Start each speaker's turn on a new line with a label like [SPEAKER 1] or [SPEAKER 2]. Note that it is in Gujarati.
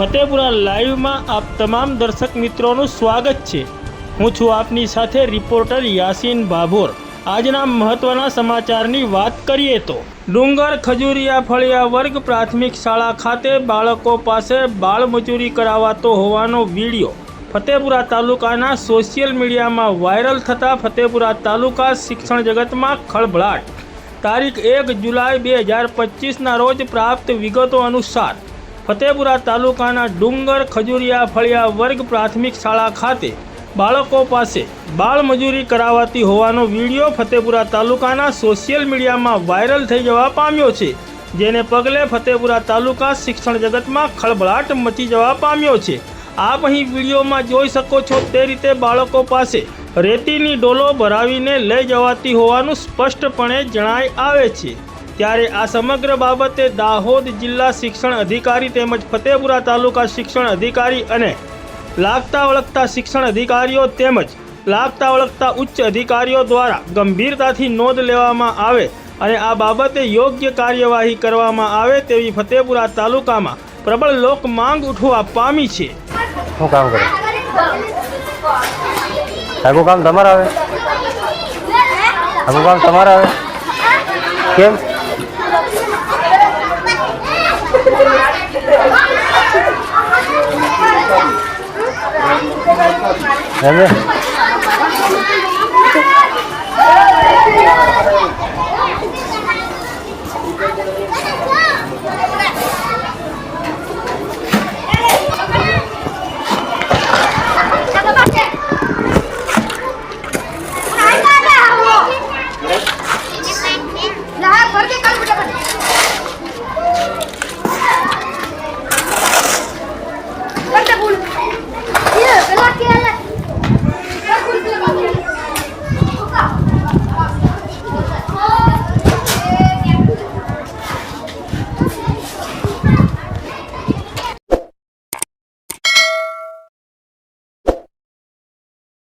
[SPEAKER 1] ફતેપુરા લાઈવમાં આપ તમામ દર્શક મિત્રોનું સ્વાગત છે. હું છું આપની સાથે રિપોર્ટર યાસીન ભાભોર આજના મહત્વના સમાચારની વાત કરીએ તો, ડુંગર, ખજૂરિયા, ફળિયા વર્ગ પ્રાથમિક શાળા ખાતે બાળકો પાસે બાળમજૂરી કરાવાતો હોવાનો વીડિયો ફતેપુરા તાલુકાના સોશિયલ મીડિયામાં વાયરલ થતા ફતેપુરા તાલુકા શિક્ષણ જગતમાં ખળભળાટ. તારીખ એક જુલાઈ બે હજાર પચીસના રોજ પ્રાપ્ત વિગતો અનુસાર ફતેપુરા તાલુકાના ડુંગર, ખજુરિયા, ફળિયા વર્ગ પ્રાથમિક શાળા ખાતે બાળકો પાસે બાળમજૂરી કરાવાતી હોવાનો વીડિયો ફતેપુરા તાલુકાના સોશિયલ મીડિયામાં વાયરલ થઈ જવા પામ્યો છે, જેને પગલે ફતેપુરા તાલુકા શિક્ષણ જગતમાં ખળભળાટ મચી જવા પામ્યો છે. આપ અહીં વિડીયોમાં જોઈ શકો છો તે રીતે બાળકો પાસે રેતીની ડોલો ભરાવીને લઈ જવાતી હોવાનું સ્પષ્ટપણે જણાઈ આવે છે. ત્યારે આ સમગ્ર બાબતે દાહોદ જિલ્લા શિક્ષણ અધિકારી તેમજ ફતેપુરા તાલુકા શિક્ષણ અધિકારી અને લાગતા વળગતા શિક્ષણ અધિકારીઓ તેમજ લાગતા વળગતા ઉચ્ચ અધિકારીઓ દ્વારા ગંભીરતાથી નોંધ લેવામાં આવે અને આ બાબતે યોગ્ય કાર્યવાહી કરવામાં આવે તેવી ફતેપુરા તાલુકામાં પ્રબળ લોક માંગ ઉઠવા પામી છે.
[SPEAKER 2] શું કામ કરે? કામ તમારા આવે? કામ તમારા આવે? કેમ? 来呗。